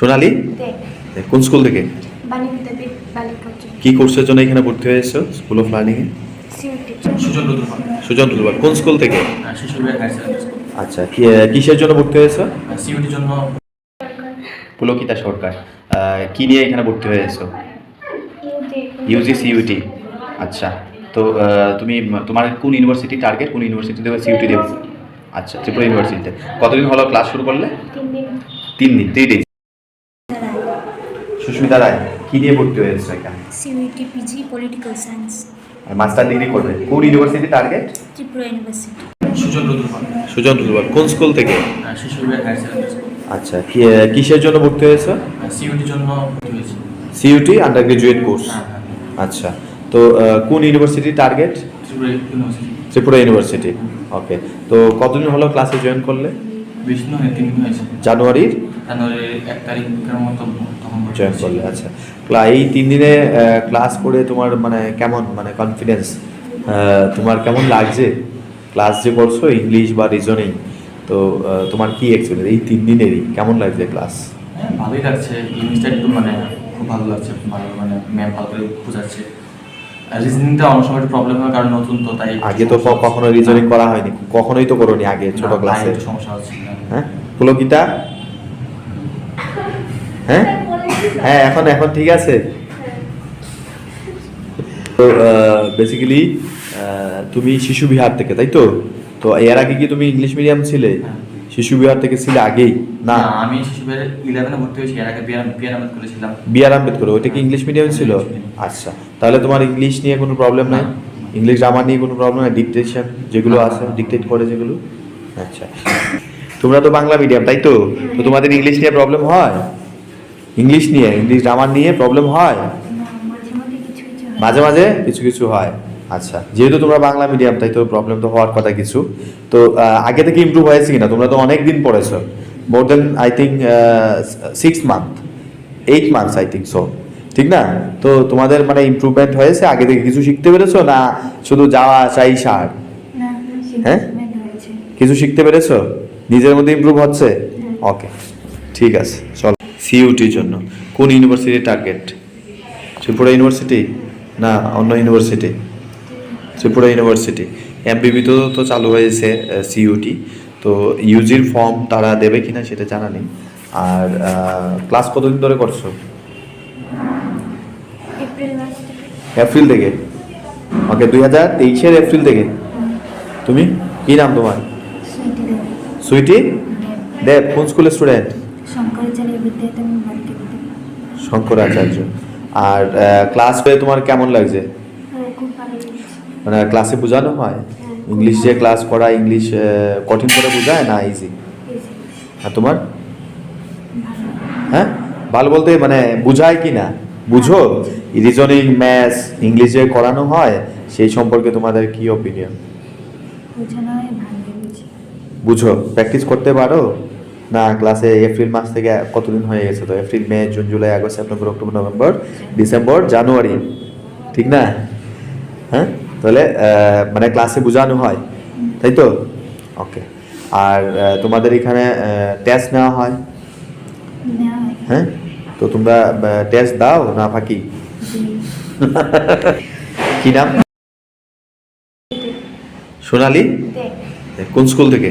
সোনালি? কোন স্কুল থেকে? বাণী বিদ্যাপীঠ বালিকা উচ্চ কি কোর্সের জন্য এখানে ভর্তি হয়েছো স্কুল অফ লার্নিং এ? সুজন টুলবার কোন স্কুল থেকে? সেকেন্ডারি আচ্ছা কিসের জন্য ভর্তি হয়েছো? সিইউটির জন্য। পুলকিতা সরকার। কি নিয়ে এখানে ভর্তি হয়েছো? ইউজি। সিইউটি। আচ্ছা তো তুমি তোমার কোন ইউনিভার্সিটি টার্গেট কোন ইউনিভার্সিটি দেবে সিইউটি দেবে আচ্ছা ত্রিপুরা ইউনিভার্সিটিতে। কতদিন হলো ক্লাস শুরু করলে? তিন দিন। তিন দিন থ্রি ডেজ সুস্মিতা রায় কি নিয়ে ভর্তি হয়েছে এখানে? CUET PG political science. Master degree করবে কোন university target? Tripura university. Sujan Rudrapal Sujan toolbar কোন স্কুল থেকে? আচ্ছা কিসের জন্য ভর্তি হয়েছে? সিইউটির জন্য ভর্তি হয়েছি। সিইউটি আন্ডার গ্রাজুয়েট কোর্স আচ্ছা তো কোন university target? Tripura university. Okay তো কতদিন হলো ক্লাসে জয়েন করলে? হয়েছে। জানুয়ারির এক তারিখের মতো। জয়েন হয়েছি। করলে আচ্ছা। এই তিন দিনে ক্লাস করে তোমার মানে কেমন? মানে কনফিডেন্স তোমার কেমন লাগছে? ক্লাস যে করছ ইংলিশ বা রিজনিং তো তোমার কি এক্সপিরিয়েন্স এই তিন দিনেরই কেমন লাগছে ক্লাস হ্যাঁ, ভালোই লাগছে। ইংলিশটা একটু মানে খুব ভালো লাগছে ভালো মানে ম্যাম ভালো করে বোঝাচ্ছে। রিজনিংটা অনেক সময় একটু প্রবলেম হয় কারণ নতুন তো তাই আগে তো কখনো রিজনিং করা হয়নি কখনোই তো করোনি আগে ছোট ক্লাসে সমস্যা হচ্ছে। হ্যাঁ? পুলকিতা? হ্যাঁ? হ্যাঁ এখন এখন ঠিক আছে। তো বেসিক্যালি তুমি শিশু বিহার থেকে তাই তো? তো এর আগে কি তুমি ইংলিশ মিডিয়াম ছিলে। শিশু বিহার থেকে ছিলে আগেই না? আমি শিশু বিহারে ইলেভেনে ভর্তি হয়েছি এর আগে বিয়ার বিয়ার আহমেদ করেছিলাম বিআর আম্বেদকর ওইটা কি ইংলিশ মিডিয়াম ছিল? আচ্ছা তাহলে তোমার ইংলিশ নিয়ে কোনো প্রবলেম নাই? ইংলিশ গ্রামার নিয়ে কোনো প্রবলেম নাই? ডিকটেশন যেগুলো আছে। ডিকটেট করে যেগুলো? আচ্ছা। তোমরা তো বাংলা মিডিয়াম তাই তো? তো তোমাদের ইংলিশ নিয়ে প্রবলেম হয়? ইংলিশ নিয়ে ইংলিশ গ্রামার নিয়ে প্রবলেম হয়? মাঝে মাঝে কিছু কিছু হয়। হয় আচ্ছা যেহেতু তোমরা বাংলা মিডিয়াম তাই তো প্রবলেম তো হওয়ার কথা কিছু। তো আগে থেকে ইমপ্রুভ হয়েছে কিনা? তোমরা তো অনেক দিন পড়েছো more then I think six month eight months I think so ঠিক না? তো তোমাদের মানে ইমপ্রুভমেন্ট হয়েছে? আগে থেকে কিছু শিখতে পেরেছ না শুধু যাওয়া চাই সার? হ্যাঁ? কিছু শিখতে পেরেছ? নিজের মধ্যে ইমপ্রুভ হচ্ছে? ওকে ঠিক আছে চল। সিইউটির জন্য। কোন ইউনিভার্সিটি টার্গেট ত্রিপুরা ইউনিভার্সিটি না অন্য ইউনিভার্সিটি ত্রিপুরা ইউনিভার্সিটি এমবিবি তো তো চালু হয়েছে সিইউটি তো ইউজির ফর্ম তারা দেবে কিনা সেটা জানা নেই। আর ক্লাস কতদিন ধরে করছ? এপ্রিল থেকে। ওকে দুই হাজার তেইশের এপ্রিল থেকে? তুমি? কি নাম তোমার? সুইটি দেব। কোন স্কুলের স্টুডেন্ট বিদ্যায়তন বালিকা শঙ্করাচার্য। আর ক্লাস হয়ে তোমার কেমন লাগছে? মানে ক্লাসে বোঝানো হয়? ইংলিশ যে ক্লাস করা ইংলিশ কঠিন করে বোঝায় না ইজি আর তোমার? হ্যাঁ? ভালো বলতে মানে বুঝায় কি না? বুঝো? রিজনিং ম্যাথস ইংলিশে করানো হয় সেই সম্পর্কে তোমাদের কি অপিনিয়ন বুঝো? প্র্যাকটিস করতে পারো? না ক্লাসে এপ্রিল মাস থেকে কতদিন হয়ে গেছে তো? April May June July August September October November December January ঠিক না? হ্যাঁ? তাহলে মানে ক্লাসে বোঝানো হয় তাই তো? ওকে আর তোমাদের এখানে টেস্ট নেওয়া হয়? হ্যাঁ। তো তোমরা টেস্ট দাও না ফাঁকি। কি নাম? সোনালি? কোন স্কুল থেকে?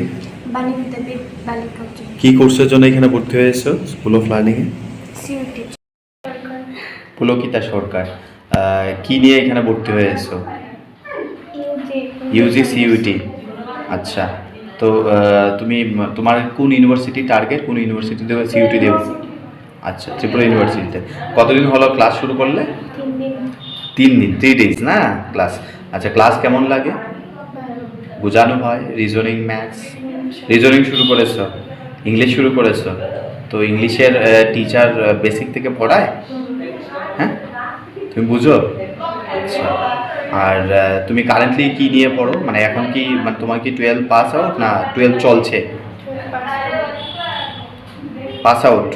বালিকা। কি কোর্সের জন্য এখানে ভর্তি হয়েছো? স্কুল অফ লার্নিংয়ে পুলকিতা সরকার। কি নিয়ে এখানে ভর্তি হয়েছো? ইউজি সিইউটি আচ্ছা। তো তুমি তোমার কোন ইউনিভার্সিটি টার্গেট? কোন ইউনিভার্সিটি দেবে সিইউটি দেবে আচ্ছা ত্রিপুরা ইউনিভার্সিটিতে। কতদিন হলো ক্লাস শুরু করলে? তিন দিন। থ্রি ডেজ না? ক্লাস আচ্ছা ক্লাস কেমন লাগে? বোঝানো হয়? রিজনিং ম্যাথস রিজনিং শুরু করেছ? ইংলিশ শুরু করেছ। তো ইংলিশের টিচার বেসিক থেকে পড়ায়? হ্যাঁ? তুমি বুঝো? আচ্ছা। আর তুমি কারেন্টলি কি নিয়ে পড়ো? মানে এখন কি মানে তোমার কি টুয়েলভ পাস আউট না টুয়েলভ চলছে? পাস আউট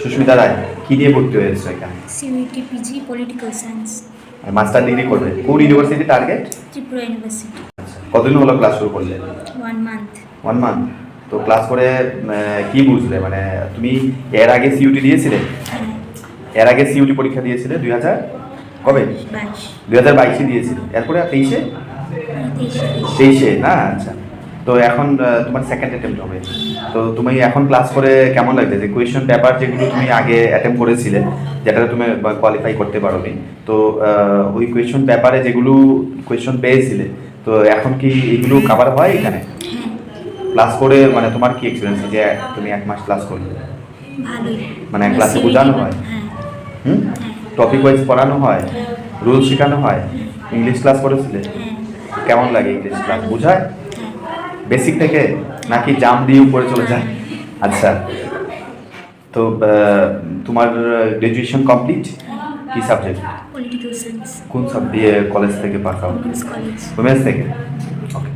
সুস্মিতা রায় কি নিয়ে ভর্তি হয়েছে এখানে? CUET PG political science master degree করবে কোন ইউনিভার্সিটি টার্গেট ত্রিপুরা ইউনিভার্সিটি কতদিন হলো ক্লাস শুরু করলে? ওয়ান মান্থ তো ক্লাস করে কি বুঝলে? মানে তুমি এর আগে সিইউটি দিয়েছিলে? হ্যাঁ। এর আগে সিইউটি পরীক্ষা দিয়েছিলে দুই হাজার কবে? দুই হাজার বাইশে দিয়েছিলে। এরপরে তেইশে? তেইশে না? আচ্ছা। তো এখন তোমার সেকেন্ড অ্যাটেম্প হবে। তো তুমি এখন ক্লাস করে কেমন লাগছে? যে কোয়েশ্চেন পেপার যেগুলো তুমি আগে অ্যাটেম্প করেছিলে যেটা তুমি কোয়ালিফাই করতে পারোনি। তো ওই কোয়েশ্চেন পেপারে যেগুলো কোয়েশ্চেন পেয়েছিলে তো এখন কি এগুলো কভার হয় এখানে? হ্যাঁ। ক্লাস করে মানে তোমার কি এক্সপিরিয়েন্স যে তুমি এক মাস ক্লাস করলে? মানে ক্লাসে বোঝানো হয়? হ্যাঁ। হুম? টপিক ওয়াইজ পড়ানো হয়? রুল শেখানো হয়? ইংলিশ ক্লাস করেছিলে হ্যাঁ। কেমন লাগে ইংলিশ ক্লাস বোঝায়? হ্যাঁ। বেসিক থেকে? নাকি জাম দিয়ে উপরে চলে যায়? আচ্ছা। তো তোমার গ্রাজুয়েশন কমপ্লিট কি সাবজেক্ট পলিটিক্যাল সায়েন্স কোন সাব দিয়ে কলেজ থেকে pass out women's college women's থেকে ওকে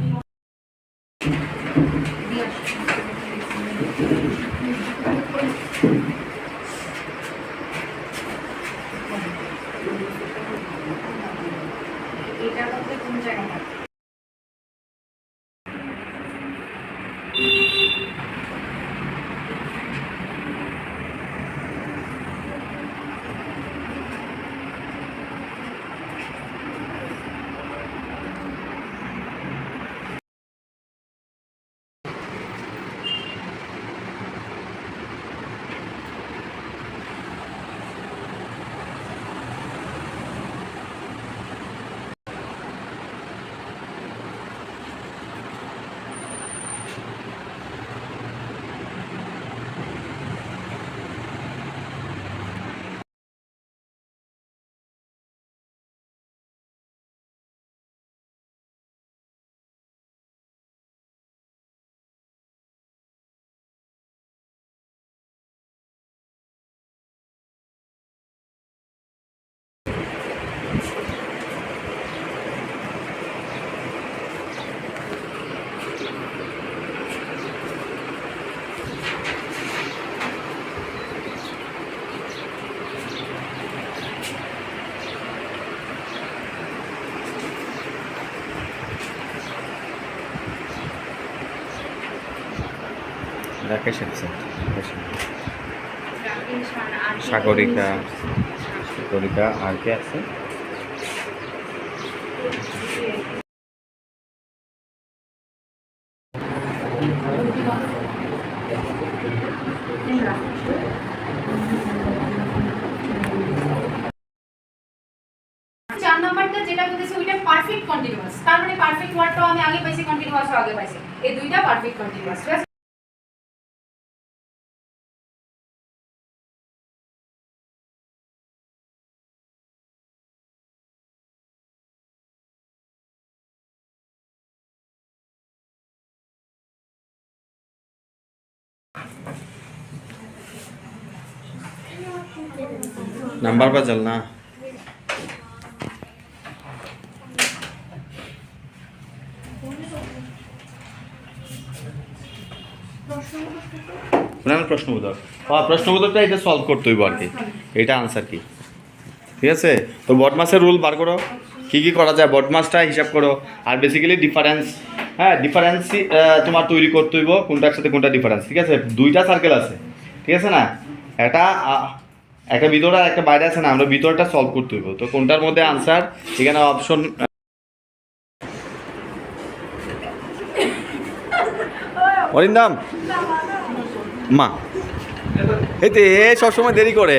রাকেশ অ্যাকসেন্ট সাগরিকা সাগরিকা আর কে আছে। চার নাম্বারটা যেটা বলতেছে ওইটা পারফেক্ট কন্টিনিউয়াস তার মানে পারফেক্ট ওয়ার্ডটাও আমি আগে পাইছি কন্টিনিউয়াসও আগে পাইছি। এই দুইটা পারফেক্ট কন্টিনিউয়াস নাম্বার বাজাল না। প্রশ্নবোধক। হ্যাঁ প্রশ্নবোধকটা এটা সলভ করতে আর কি। এটা কি? ঠিক আছে? তো বটমাসের রুল বার করো। করা যায়? বটমাসটা হিসাব করো। আর ডিফারেন্স হ্যাঁ তোমার তৈরি করতে কোনটার সাথে কোনটা ডিফারেন্স ঠিক আছে? দুইটা সার্কেল আছে। ঠিক আছে না? এটা একটা ভিতরে আর একটা বাইরে আছে না আমরা ভিতরটা সলভ করতে হইব। তো কোনটার মধ্যে আনসার এখানে অপশন অরিন্দাম! মা। এতে এ সবসময় দেরি করে।